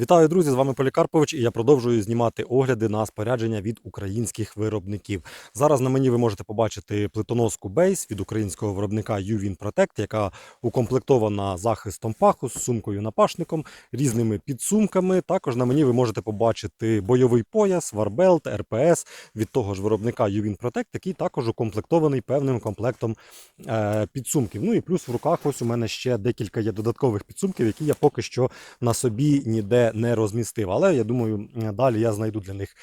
Вітаю, друзі! З вами Полікарпович, і я продовжую знімати огляди на спорядження від українських виробників. Зараз на мені ви можете побачити плитоноску Base від українського виробника UVIN Protect, яка укомплектована захистом паху з сумкою напашником, різними підсумками. Також на мені ви можете побачити бойовий пояс, варбелт, РПС від того ж виробника UVIN Protect, який також укомплектований певним комплектом е, підсумків. Ну і плюс в руках ось у мене ще декілька є додаткових підсумків, які я поки що на собі ніде не розмістив. Але я думаю, далі я знайду для них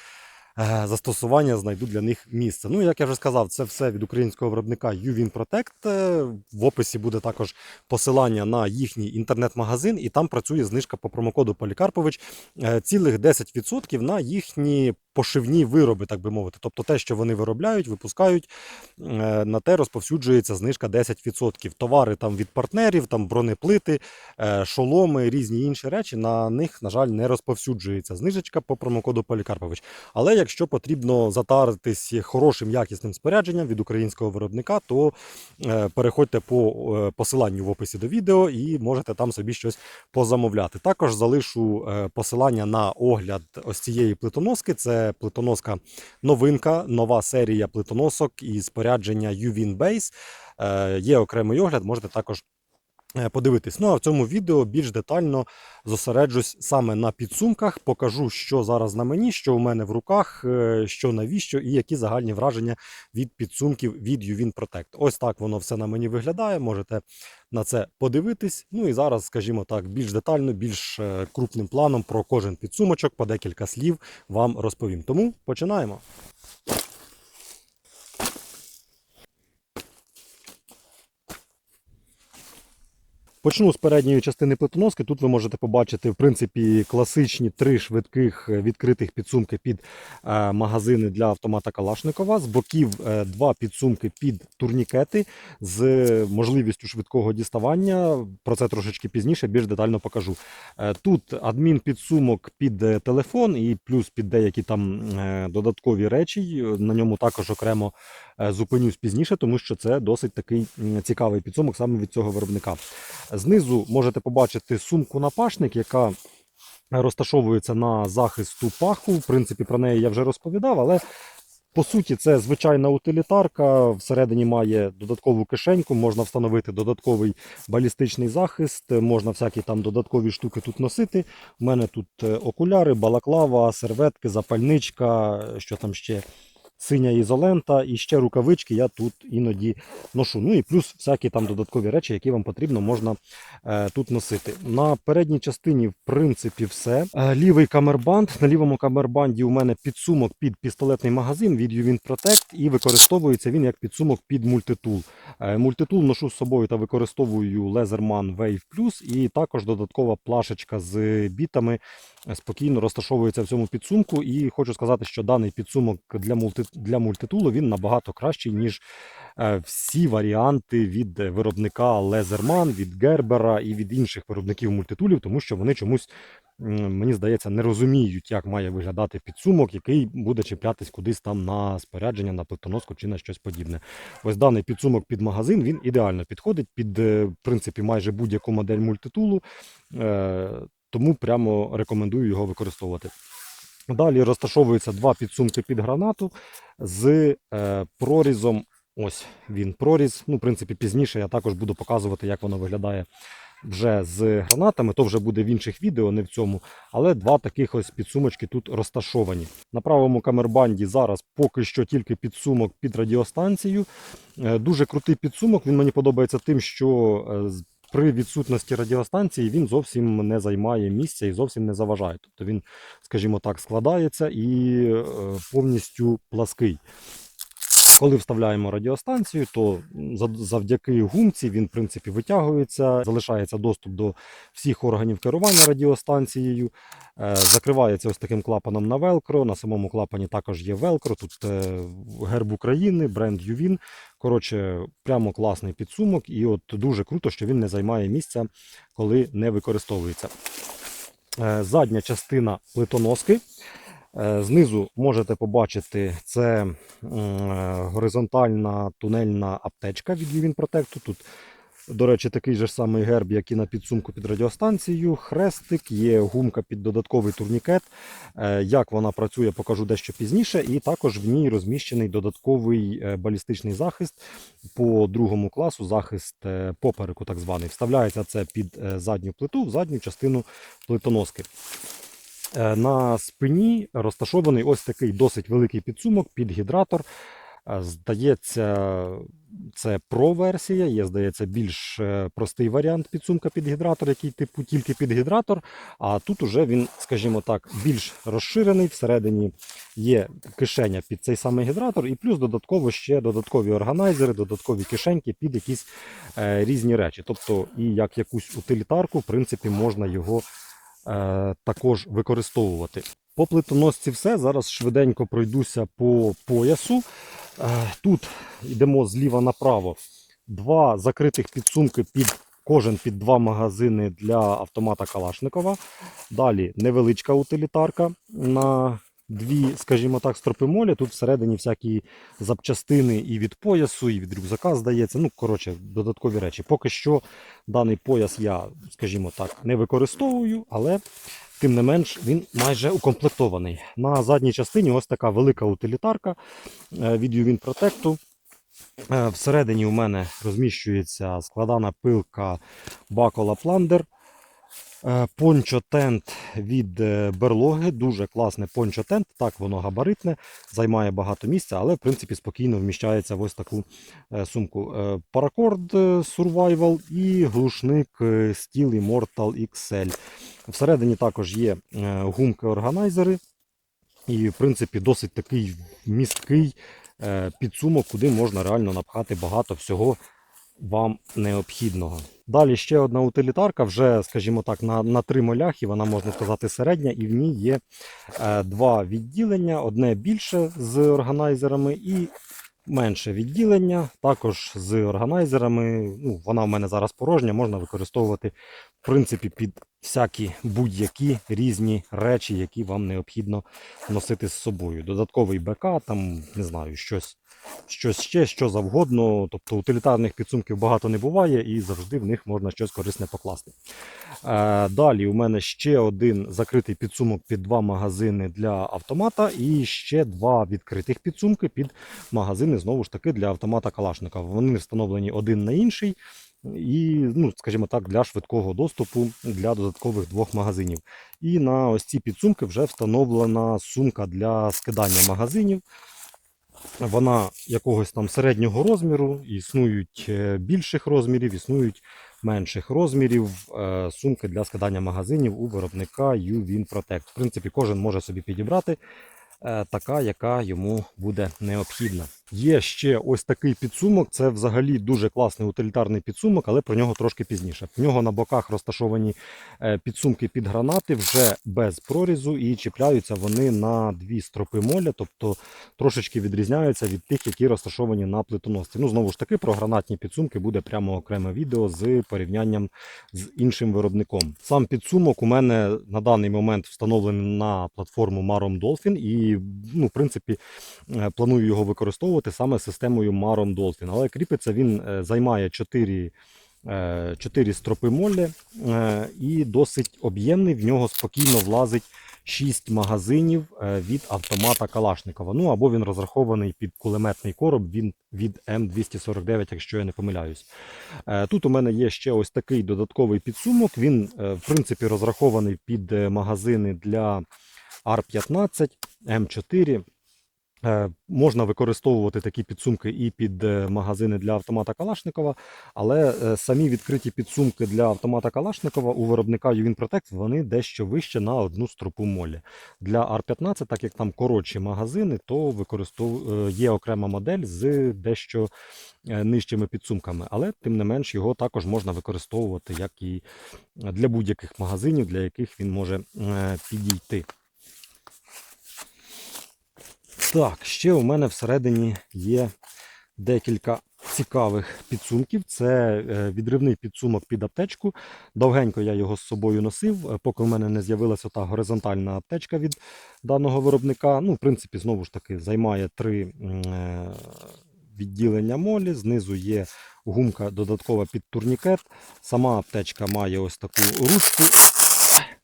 е, застосування, знайду для них місце. Ну, як я вже сказав, це все від українського виробника UVIN Protect. Е, В описі буде також посилання на їхній інтернет-магазин, і там працює знижка по промокоду Полікарпович е, цілих 10% на їхні пошивні вироби, так би мовити. Тобто те, що вони виробляють, випускають, е, на те розповсюджується знижка 10%. Товари там від партнерів, там бронеплити, е, шоломи, різні інші речі. На них, на жаль, не розповсюджується знижечка по промокоду Полікарпович. Але якщо потрібно затаритись хорошим якісним спорядженням від українського виробника, то е, переходьте по посиланню в описі до відео і можете там собі щось позамовляти. Також залишу посилання на огляд ось цієї плитоноски. Це плитоноска новинка, нова серія плитоносок і спорядження UVIN Base. Е, Є окремий огляд, можете також подивитись. Ну а в цьому відео більш детально зосереджусь саме на підсумках, покажу, що зараз на мені, що у мене в руках, е, що навіщо, і які загальні враження від підсумків від UVIN Protect. Ось так воно все на мені виглядає. Можете на це подивитись. Ну і зараз, скажімо так, більш детально, більш е, крупним планом про кожен підсумочок, по декілька слів вам розповім. Тому починаємо. Почну з передньої частини плитоноски. Тут ви можете побачити, в принципі, класичні три швидких е, відкритих підсумки під е, магазини для автомата Калашникова. З боків е, два підсумки під турнікети з можливістю швидкого діставання. Про це трошечки пізніше більш детально покажу. Тут адмінпідсумок під е, телефон і плюс під деякі там додаткові речі. На ньому також окремо зупинюсь пізніше, тому що це досить такий цікавий підсумок саме від цього виробника. Знизу можете побачити сумку напашник, яка розташовується на захисту паху. В принципі, про неї я вже розповідав, але по суті, це звичайна утилітарка. Всередині має додаткову кишеньку, можна встановити додатковий балістичний захист, можна всякі там додаткові штуки тут носити. У мене тут е, окуляри, балаклава, серветки, запальничка, що там ще. Синя ізолента і ще рукавички я тут іноді ношу. Ну і плюс всякі там додаткові речі, які вам потрібно, можна е, тут носити. На передній частині, в принципі, все. Е, лівий камербанд. На лівому камербанді у мене підсумок під пістолетний магазин від UVIN Protect і використовується він як підсумок під мультитул. Е, мультитул ношу з собою та використовую Leatherman Wave Plus і також додаткова плашечка з бітами е, спокійно розташовується в цьому підсумку. І хочу сказати, що даний підсумок для мульти для мультитулу він набагато кращий, ніж е, всі варіанти від виробника Leatherman, від Gerber і від інших виробників мультитулів, тому що вони чомусь, мені здається, не розуміють, як має виглядати підсумок, який буде чіплятись кудись там на спорядження, на плитоноску чи на щось подібне. Ось даний підсумок під магазин він ідеально підходить під е, в принципі майже будь-яку модель мультитулу. Е, Тому прямо рекомендую його використовувати. Далі розташовуються два підсумки під гранату з е, прорізом. Ось він проріз. Ну, в принципі, пізніше я також буду показувати, як воно виглядає вже з гранатами. То вже буде в інших відео, не в цьому. Але два таких ось підсумочки тут розташовані. На правому камербанді зараз поки що тільки підсумок під радіостанцію. Е, Дуже крутий підсумок. Він мені подобається тим, що е, при відсутності радіостанції він зовсім не займає місця і зовсім не заважає. Тобто він, скажімо так, складається і е, повністю плаский. Коли вставляємо радіостанцію, то завдяки гумці він в принципі витягується, залишається доступ до всіх органів керування радіостанцією. Е, Закривається ось таким клапаном на велкро. На самому клапані також є велкро. Тут е, герб України, бренд Ювін. Коротше, прямо класний підсумок, і от дуже круто, що він не займає місця, коли не використовується. Е, Задня частина плитоноски. Е, Знизу можете побачити це е, горизонтальна тунельна аптечка від Protect. Тут До речі, такий же самий герб, як і на підсумку під радіостанцією. Хрестик, є гумка під додатковий турнікет. Е, Як вона працює, покажу дещо пізніше. І також в ній розміщений додатковий балістичний захист по другому класу, захист попереку, так званий. Вставляється це під задню плиту, в задню частину плитоноски. Е, На спині розташований ось такий досить великий підсумок під гідратор. Е, Здається, це Pro-версія, є, здається, більш е, простий варіант підсумка під гідратор, який типу тільки під гідратор. А тут уже він, скажімо так, більш розширений. Всередині є кишеня під цей самий гідратор, і плюс додатково ще додаткові органайзери, додаткові кишеньки під якісь е, різні речі. Тобто, і як якусь утилітарку, в принципі, можна його також використовувати. По плитоносці все. Зараз швиденько пройдуся по поясу. Е, Тут йдемо зліва направо. Два закритих підсумки під кожен під два магазини для автомата Калашникова. Далі невеличка утилітарка на дві, скажімо так, стропи молі. Тут всередині всякі запчастини і від поясу, і від рюкзака, здається. Ну, коротше, додаткові речі. Поки що даний пояс я, скажімо так, не використовую, але тим не менш він майже укомплектований. На задній частині ось така велика утилітарка е, від Ювін Протекту. Е, Всередині у мене розміщується складана пилка Бакола Пландер. Е, Пончо-тент від е, берлоги, дуже класне пончо-тент. Так, воно габаритне, займає багато місця, але в принципі спокійно вміщається в ось таку е, сумку. Паракорд Survival і глушник Steel Immortal XL. Всередині також є гумки-органайзери. І, в принципі, досить такий місткий підсумок, куди можна реально напхати багато всього вам необхідного. Далі ще одна утилітарка, вже, скажімо так, на, на три моляхи, вона можна сказати середня, і в ній є е, два відділення: одне більше з органайзерами і менше відділення, також з органайзерами. Ну, вона в мене зараз порожня, можна використовувати в принципі під всякі будь-які різні речі, які вам необхідно носити з собою. Додатковий БК, там не знаю, щось щось ще, що завгодно. Тобто утилітарних підсумків багато не буває і завжди в них можна щось корисне покласти. Е, далі у мене ще один закритий підсумок під два магазини для автомата і ще два відкритих підсумки під магазини, знову ж таки, для автомата Калашника. Вони встановлені один на інший. І, ну, скажімо так, для швидкого доступу для додаткових двох магазинів. І на ось ці підсумки вже встановлена сумка для скидання магазинів. Вона якогось там середнього розміру, існують е, більших розмірів, існують менших розмірів. е, Сумки для складання магазинів у виробника UWin Protect. В принципі, кожен може собі підібрати е, така, яка йому буде необхідна. Є ще ось такий підсумок. Це взагалі дуже класний утилітарний підсумок, але про нього трошки пізніше. В нього на боках розташовані е, підсумки під гранати вже без прорізу, і чіпляються вони на дві стропи моля, тобто трошечки відрізняються від тих, які розташовані на плитоносці. Ну, знову ж таки, про гранатні підсумки буде прямо окреме відео з порівнянням з іншим виробником. Сам підсумок у мене на даний момент встановлений на платформу Marom Dolphin, і ну, в принципі е, планую його використовувати саме системою Marom Dolphin. Але кріпиться він е, займає 4 е, 4 стропи молі е, і досить об'ємний. В нього спокійно влазить 6 магазинів е, від автомата Калашникова. Ну або він розрахований під кулеметний короб він від М249, якщо я не помиляюсь. Е, Тут у мене є ще ось такий додатковий підсумок. Він, е, в принципі, розрахований під е, магазини для R15, М4. Е, Можна використовувати такі підсумки і під е, магазини для автомата Калашникова, але е, самі відкриті підсумки для автомата Калашникова у виробника Protect вони дещо вище на одну стропу молі. Для R15, так як там коротші магазини, то використов... є окрема модель з дещо нижчими підсумками, але тим не менш його також можна використовувати як і для будь-яких магазинів, для яких він може підійти. Так, ще у мене всередині є декілька цікавих підсумків. Це е, відривний підсумок під аптечку. Довгенько я його з собою носив, е, поки в мене не з'явилася та горизонтальна аптечка від даного виробника. Ну, в принципі, знову ж таки, займає три е, відділення молі, знизу є гумка додаткова під турнікет. Сама аптечка має ось таку ручку.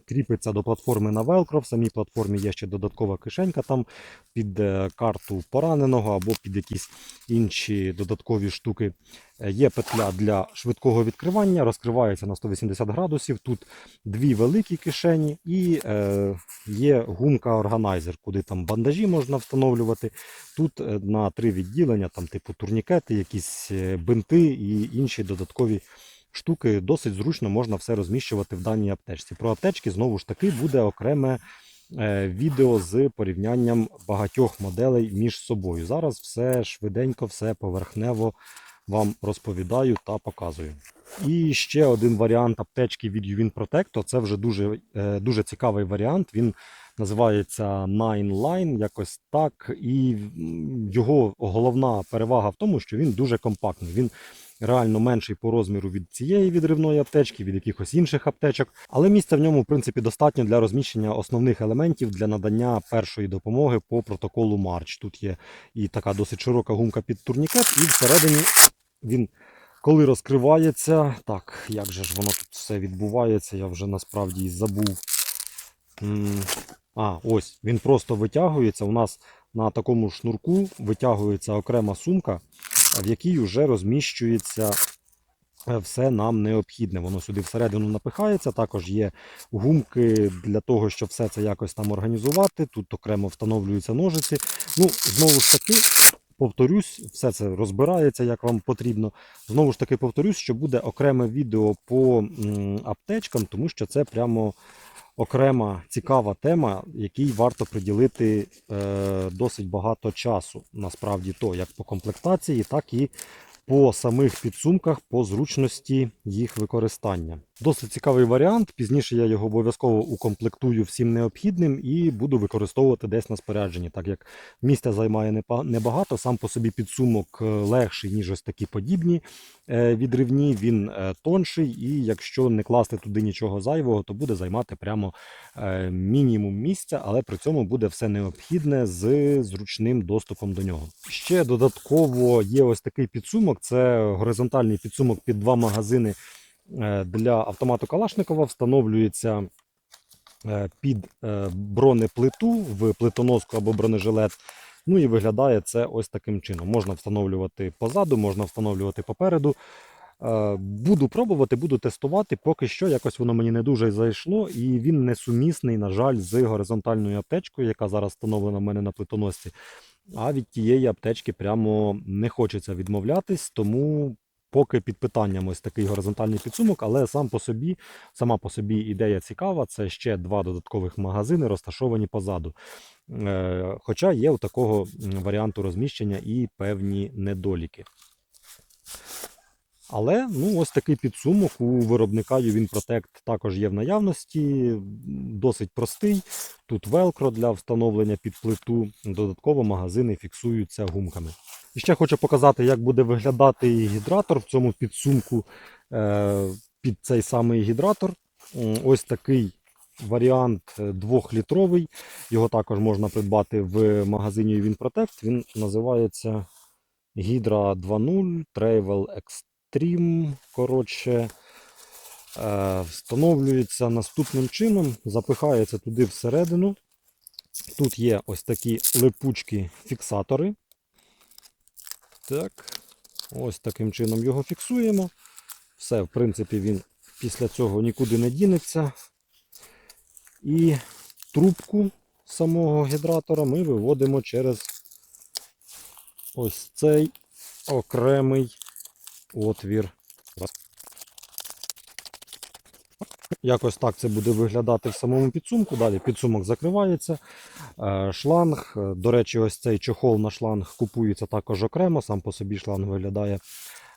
Кріпиться до платформи на Velcro. В самій платформі є ще додаткова кишенька там під е, карту пораненого або під якісь інші додаткові штуки. Е, Є петля для швидкого відкривання, розкривається на 180 градусів. Тут дві великі кишені і е, є гумка органайзер, куди там бандажі можна встановлювати. Тут е, на три відділення, там типу турнікети, якісь бинти і інші додаткові штуки. Досить зручно можна все розміщувати в даній аптечці. Про аптечки знову ж таки буде окреме е, відео з порівнянням багатьох моделей між собою. Зараз все швиденько, все поверхнево вам розповідаю та показую. І ще один варіант аптечки від Uvin Protecto. Це вже дуже, е, дуже цікавий варіант. Він називається Nine Line, якось так. І його головна перевага в тому, що він дуже компактний. Він реально менший по розміру від цієї відривної аптечки, від якихось інших аптечок. Але місця в ньому, в принципі, достатньо для розміщення основних елементів для надання першої допомоги по протоколу Марч. Тут є і така досить широка гумка під турнікет, і всередині він. Коли розкривається, так, як же ж воно тут все відбувається, я вже насправді і забув. А, ось, він просто витягується. У нас на такому шнурку витягується окрема сумка, в якій вже розміщується е, все нам необхідне. Воно сюди всередину напихається. Також є гумки для того, щоб все це якось там організувати. Тут окремо встановлюються ножиці. Ну, знову ж таки, повторюсь, все це розбирається, як вам потрібно. Знову ж таки, повторюсь, що буде окреме відео по аптечкам, тому що це прямо окрема цікава тема, якій варто приділити е, досить багато часу. Насправді, то як по комплектації, так і по самих підсумках, по зручності їх використання. Досить цікавий варіант. Пізніше я його обов'язково укомплектую всім необхідним і буду використовувати десь на спорядженні, так як місця займає небагато. Сам по собі підсумок е, легший, ніж ось такі подібні е, відривні. Він е, тонший, і якщо не класти туди нічого зайвого, то буде займати прямо мінімум місця, але при цьому буде все необхідне з зручним доступом до нього. Ще додатково є ось такий підсумок. Це горизонтальний підсумок під два магазини для автомату Калашникова. Встановлюється е, під е, бронеплиту в плитоноску або бронежилет. Ну і виглядає це ось таким чином. Можна встановлювати позаду, можна встановлювати попереду. Е, Буду пробувати, буду тестувати. Поки що якось воно мені не дуже зайшло, і він не сумісний, на жаль, з горизонтальною аптечкою, яка зараз встановлена в мене на плитоносці. А від тієї аптечки прямо не хочеться відмовлятись, тому поки під питанням ось такий горизонтальний підсумок, але сам по собі, сама по собі ідея цікава. Це ще два додаткових магазини, розташовані позаду. Е, Хоча є у такого варіанту розміщення і певні недоліки. Але ну, ось такий підсумок у виробника Protect також є в наявності. Досить простий. Тут велкро для встановлення під плиту. Додатково магазини фіксуються гумками. І ще хочу показати, як буде виглядати гідратор в цьому підсумку е, під цей самий гідратор. Ось такий варіант е, 2-літровий. Його також можна придбати в магазині Protect. Він називається Hydra 2.0 Travel Extreme. Коротше, е, встановлюється наступним чином, запихається туди всередину. Тут є ось такі липучки-фіксатори. Так, ось таким чином його фіксуємо. Все, в принципі, він після цього нікуди не дінеться. І трубку самого гідратора ми виводимо через ось цей окремий отвір. Якось так це буде виглядати в самому підсумку. Далі підсумок закривається. Е, Шланг. е, До речі, ось цей чохол на шланг купується також окремо. Сам по собі шланг виглядає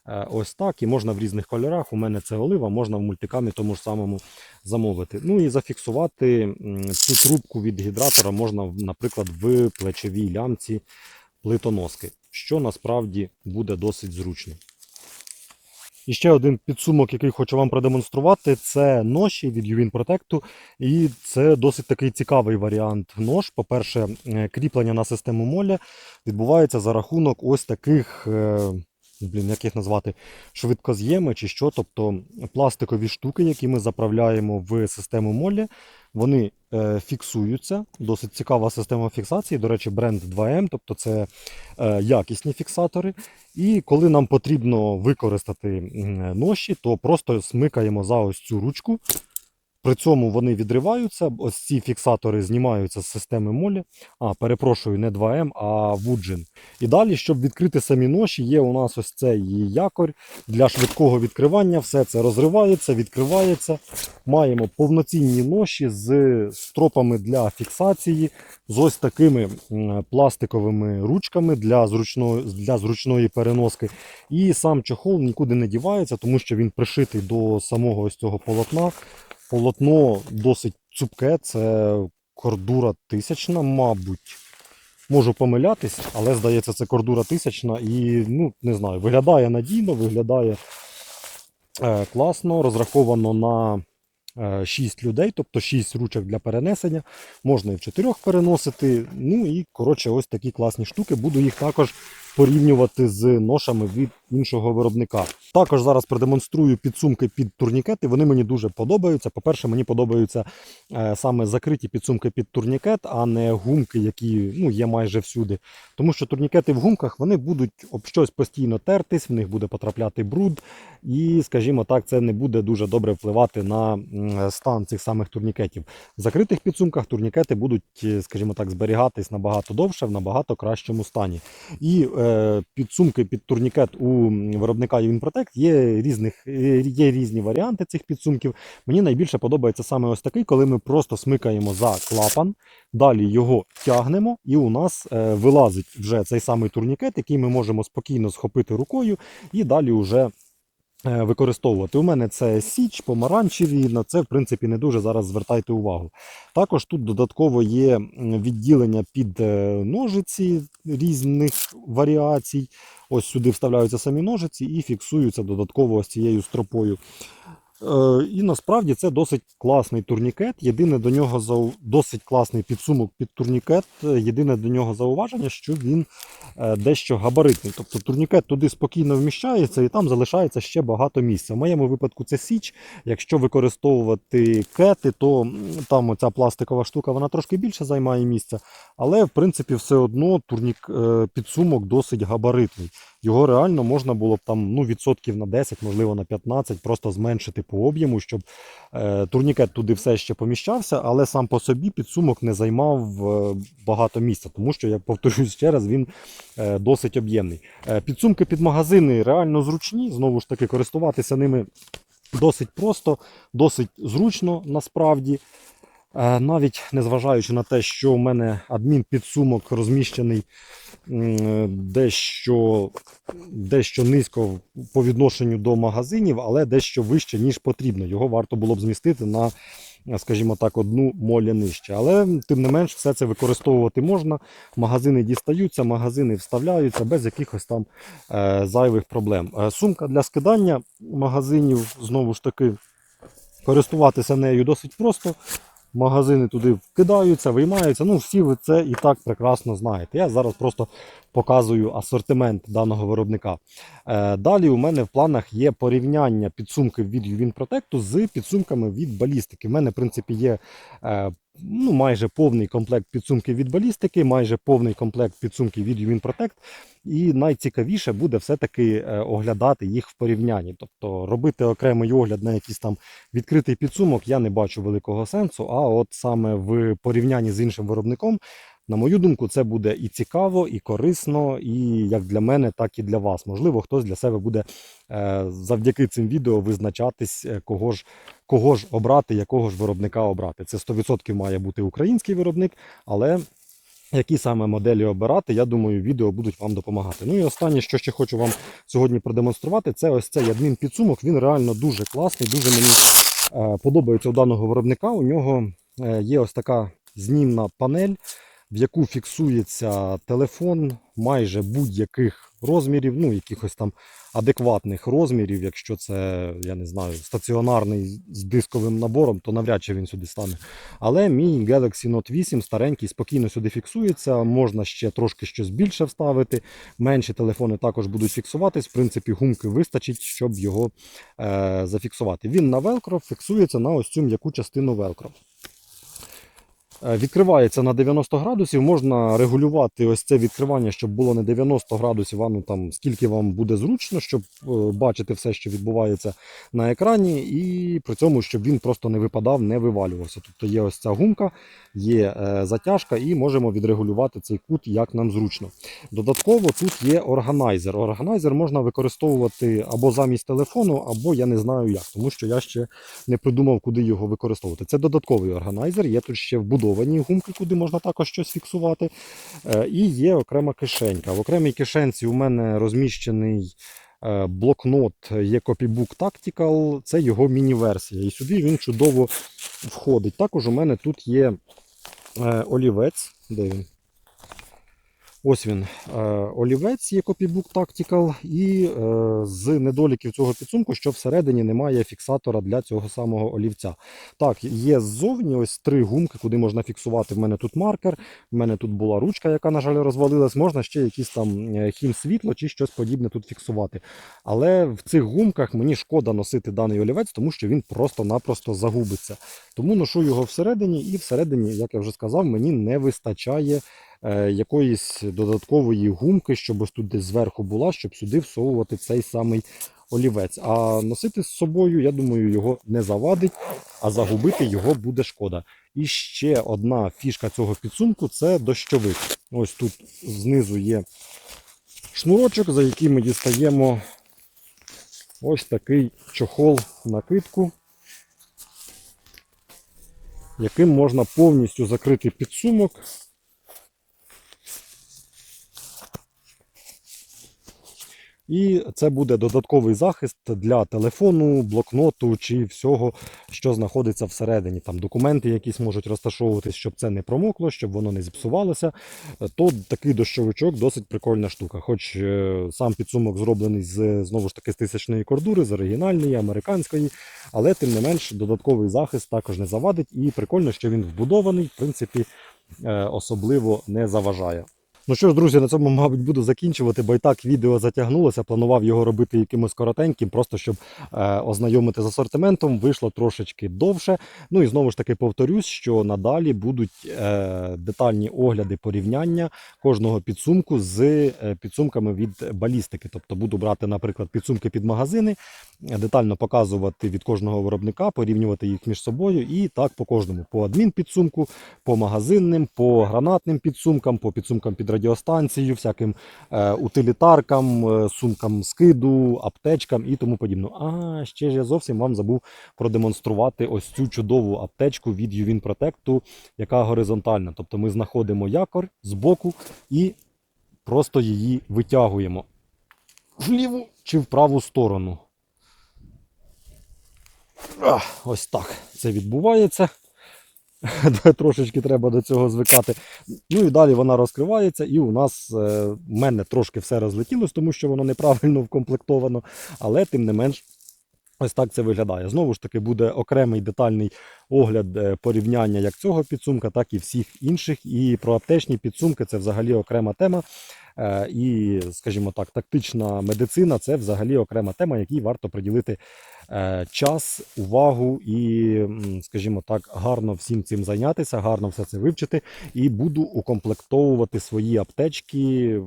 е, ось так. І можна в різних кольорах. У мене це олива, можна в мультикамі тому ж самому замовити. Ну і зафіксувати цю трубку від гідратора можна, наприклад, в плечовій лямці плитоноски, що насправді буде досить зручно. І ще один підсумок, який хочу вам продемонструвати, це ноші від Ювін Протекту. І це досить такий цікавий варіант нож. По-перше, е, кріплення на систему моля відбувається за рахунок ось таких. е, Блін, як їх назвати швидкоз'єми чи що, тобто пластикові штуки, які ми заправляємо в систему молі, вони е, фіксуються. Досить цікава система фіксації. До речі, бренд 2M, тобто це е, якісні фіксатори. І коли нам потрібно використати ноші, то просто смикаємо за ось цю ручку. При цьому вони відриваються, ось ці фіксатори знімаються з системи молі. А, перепрошую, не 2М, а Вуджин. І далі, щоб відкрити самі ноші, є у нас ось цей якорь для швидкого відкривання. Все це розривається, відкривається. Маємо повноцінні ноші з стропами для фіксації, з ось такими пластиковими ручками для зручної, для зручної переноски. І сам чохол нікуди не дівається, тому що він пришитий до самого ось цього полотна. Полотно досить цупке, це кордура тисячна, мабуть. Можу помилятись, але здається, це кордура тисячна і ну, не знаю, виглядає надійно, виглядає е, класно, розраховано на е, 6 людей, тобто 6 ручок для перенесення. Можна і в 4 переносити. Ну і коротше, ось такі класні штуки. Буду їх також порівнювати з ношами від іншого виробника. Також зараз продемонструю підсумки під турнікети. Вони мені дуже подобаються. По-перше, мені подобаються е, саме закриті підсумки під турнікет, а не гумки, які ну, є майже всюди. Тому що турнікети в гумках вони будуть об щось постійно тертись, в них буде потрапляти бруд, і, скажімо так, це не буде дуже добре впливати на стан цих самих турнікетів. В закритих підсумках турнікети будуть, е, скажімо так, зберігатись набагато довше, в набагато кращому стані. І е, підсумки під турнікет у виробника Unprotect є, різних, е, є різні варіанти цих підсумків. Мені найбільше подобається саме ось такий, коли ми просто смикаємо за клапан, далі його тягнемо, і у нас е, вилазить вже цей самий турнікет, який ми можемо спокійно схопити рукою і далі вже е, використовувати. У мене це січ, помаранчеві, на це в принципі не дуже зараз звертайте увагу. Також тут додатково є відділення під е, ножиці різних варіацій. Ось сюди вставляються самі ножиці і фіксуються додатково ось цією стропою. Е, І насправді це досить класний турнікет. Єдине до нього зау... досить класний підсумок під турнікет. Е, Єдине до нього зауваження, що він е, дещо габаритний. Тобто турнікет туди спокійно вміщається і там залишається ще багато місця. В моєму випадку це січ. Якщо використовувати кети, то там оця пластикова штука вона трошки більше займає місця. Але в принципі все одно турнік підсумок досить габаритний. Його реально можна було б там ну, відсотків на 10, можливо на 15, просто зменшити по об'єму, щоб е, турнікет туди все ще поміщався, але сам по собі підсумок не займав е, багато місця, тому що, я повторюсь ще раз, він е, досить об'ємний. Е, підсумки під магазини реально зручні, знову ж таки, користуватися ними досить просто, досить зручно насправді. Е, Навіть незважаючи на те, що у мене адмінпідсумок розміщений дещо, дещо низько по відношенню до магазинів, але дещо вище, ніж потрібно. Його варто було б змістити на, скажімо так, одну молі нижче. Але тим не менш, все це використовувати можна. Магазини дістаються, магазини вставляються без якихось там е, зайвих проблем. Е, сумка для скидання магазинів знову ж таки. Користуватися нею досить просто. Магазини туди вкидаються, виймаються. Ну, всі ви це і так прекрасно знаєте. Я зараз просто показую асортимент даного виробника. Е, далі у мене в планах є порівняння підсумків від Ювін Протекту з підсумками від балістики. У мене, в принципі, є е, ну, майже повний комплект підсумків від балістики, майже повний комплект підсумків від Протект. І найцікавіше буде все-таки е, оглядати їх в порівнянні. Тобто робити окремий огляд на якийсь там відкритий підсумок я не бачу великого сенсу. А от саме в порівнянні з іншим виробником, на мою думку, це буде і цікаво, і корисно, і як для мене, так і для вас. Можливо, хтось для себе буде е, завдяки цим відео визначатись, е, кого ж, кого ж обрати, якого ж виробника обрати. Це 100% має бути український виробник, але які саме моделі обирати, я думаю, відео будуть вам допомагати. Ну і останнє, що ще хочу вам сьогодні продемонструвати, це ось цей адмінпідсумок. Він реально дуже класний, дуже мені е, подобається у даного виробника. У нього є ось така знімна панель. В яку фіксується телефон майже будь-яких розмірів, ну якихось там адекватних розмірів. Якщо це, я не знаю, стаціонарний з дисковим набором, то навряд чи він сюди стане. Але мій Galaxy Note 8 старенький, спокійно сюди фіксується. Можна ще трошки щось більше вставити. Менші телефони також будуть фіксуватись. В принципі, гумки вистачить, щоб його е, зафіксувати. Він на велкро фіксується на ось цю м'яку частину велкро. Е, Відкривається на 90 градусів, можна регулювати ось це відкривання, щоб було не 90 градусів, а ну там скільки вам буде зручно, щоб е, бачити все, що відбувається на екрані, і при цьому, щоб він просто не випадав, не вивалювався. Тобто є ось ця гумка, є е, затяжка, і можемо відрегулювати цей кут, як нам зручно. Додатково тут є органайзер. Органайзер можна використовувати або замість телефону, або я не знаю як, тому що я ще не придумав, куди його використовувати. Це додатковий органайзер. Є тут ще вбудовані гумки, куди можна також щось фіксувати. Е, І є окрема кишенька. В окремій кишенці у мене розміщений. е, Блокнот є Copybook Tactical, це його міні-версія. І сюди він чудово входить. Також у мене тут є е, олівець. Де він? Ось він. Е, олівець є Copybook Tactical, і е, з недоліків цього підсумку, що всередині немає фіксатора для цього самого олівця. Так, є ззовні ось три гумки, куди можна фіксувати. В мене тут маркер, в мене тут була ручка, яка, на жаль, розвалилась. Можна ще якісь там е, хімсвітло чи щось подібне тут фіксувати. Але в цих гумках мені шкода носити даний олівець, тому що він просто-напросто загубиться. Тому ношу його всередині, і всередині, як я вже сказав, мені не вистачає якоїсь додаткової гумки, щоб ось тут десь зверху була, щоб сюди всовувати цей самий олівець. А носити з собою, я думаю, його не завадить, а загубити його буде шкода. І ще одна фішка цього підсумку це дощовик. Ось тут знизу є шнурочок, за який ми дістаємо ось такий чохол накидку, яким можна повністю закрити підсумок. І це буде додатковий захист для телефону, блокноту чи всього, що знаходиться всередині. Там документи якісь можуть розташовуватись, щоб це не промокло, щоб воно не зіпсувалося. То такий дощовичок досить прикольна штука. Хоч е, сам підсумок зроблений з знову ж таки з тисячної кордури, з оригінальної, американської, але тим не менш додатковий захист також не завадить. І прикольно, що він вбудований, в принципі, е, особливо не заважає. Ну що ж, друзі, на цьому, мабуть, буду закінчувати, бо і так відео затягнулося. Планував його робити якимось коротеньким, просто щоб е, ознайомити з асортиментом. Вийшло трошечки довше. Ну і знову ж таки повторюсь, що надалі будуть е, детальні огляди порівняння кожного підсумку з е, підсумками від балістики. Тобто буду брати, наприклад, підсумки під магазини, детально показувати від кожного виробника, порівнювати їх між собою і так по кожному. По адмінпідсумку, по магазинним, по гранатним підсумкам, по підсумкам під радіостанцію, всяким е, утилітаркам, е, сумкам скиду, аптечкам і тому подібне. А ще ж я зовсім вам забув продемонструвати ось цю чудову аптечку від Ювін Протекту, яка горизонтальна. Тобто ми знаходимо якор збоку і просто її витягуємо в ліву чи в праву сторону. Ось так це відбувається. Трошечки треба до цього звикати. Ну і далі вона розкривається, і у нас е, в мене трошки все розлетілось, тому що воно неправильно вкомплектовано, але тим не менш. Ось так це виглядає. Знову ж таки, буде окремий детальний огляд е, порівняння як цього підсумка, так і всіх інших. І про аптечні підсумки це взагалі окрема тема. Е, І, скажімо так, тактична медицина це взагалі окрема тема, якій варто приділити час, увагу і, скажімо так, гарно всім цим зайнятися, гарно все це вивчити. І буду укомплектовувати свої аптечки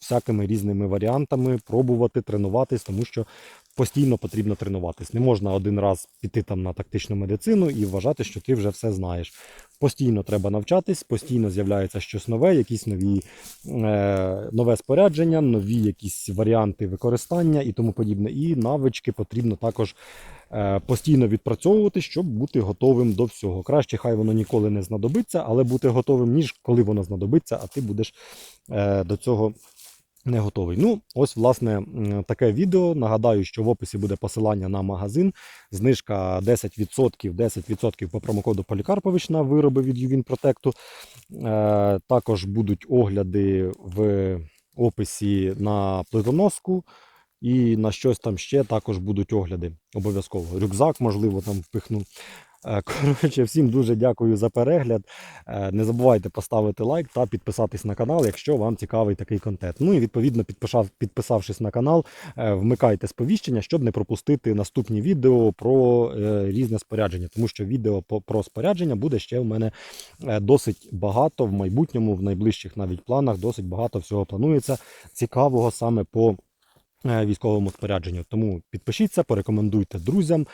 всякими різними варіантами, пробувати тренуватись, тому що постійно потрібно тренуватись. Не можна один раз піти там на тактичну медицину і вважати, що ти вже все знаєш. Постійно треба навчатись, постійно з'являється щось нове, якісь нові е, нове спорядження, нові якісь варіанти використання і тому подібне. І навички потрібно також е, постійно відпрацьовувати, щоб бути готовим до всього. Краще, хай воно ніколи не знадобиться, але бути готовим, ніж коли воно знадобиться, а ти будеш е, до цього не готовий. Ну, ось, власне, таке відео. Нагадаю, що в описі буде посилання на магазин. Знижка 10%, 10% по промокоду Полікарпович на вироби від Ювін Протекту. Е, також будуть огляди в описі на плитоноску. І на щось там ще також будуть огляди. Обов'язково. Рюкзак, можливо, там впихну. Е, Коротше, всім дуже дякую за перегляд. Е, Не забувайте поставити лайк та підписатись на канал, якщо вам цікавий такий контент. Ну і відповідно, підписав, підписавшись на канал, е, вмикайте сповіщення, щоб не пропустити наступні відео про різне спорядження, тому що відео про спорядження буде ще в мене досить багато в майбутньому, в найближчих навіть планах, досить багато всього планується цікавого саме по військовому спорядженню. Тому підпишіться, порекомендуйте друзям.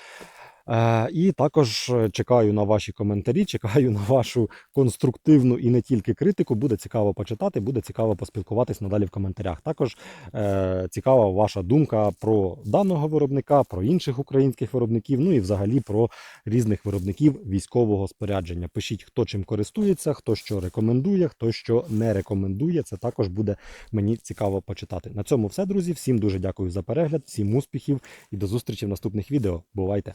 Е, І також е, чекаю на ваші коментарі, чекаю на вашу конструктивну і не тільки критику. Буде цікаво почитати, буде цікаво поспілкуватись надалі в коментарях. Також е, цікава ваша думка про даного виробника, про інших українських виробників, ну і взагалі про різних виробників військового спорядження. Пишіть, хто чим користується, хто що рекомендує, хто що не рекомендує. Це також буде мені цікаво почитати. На цьому все, друзі. Всім дуже дякую за перегляд, всім успіхів і до зустрічі в наступних відео. Бувайте!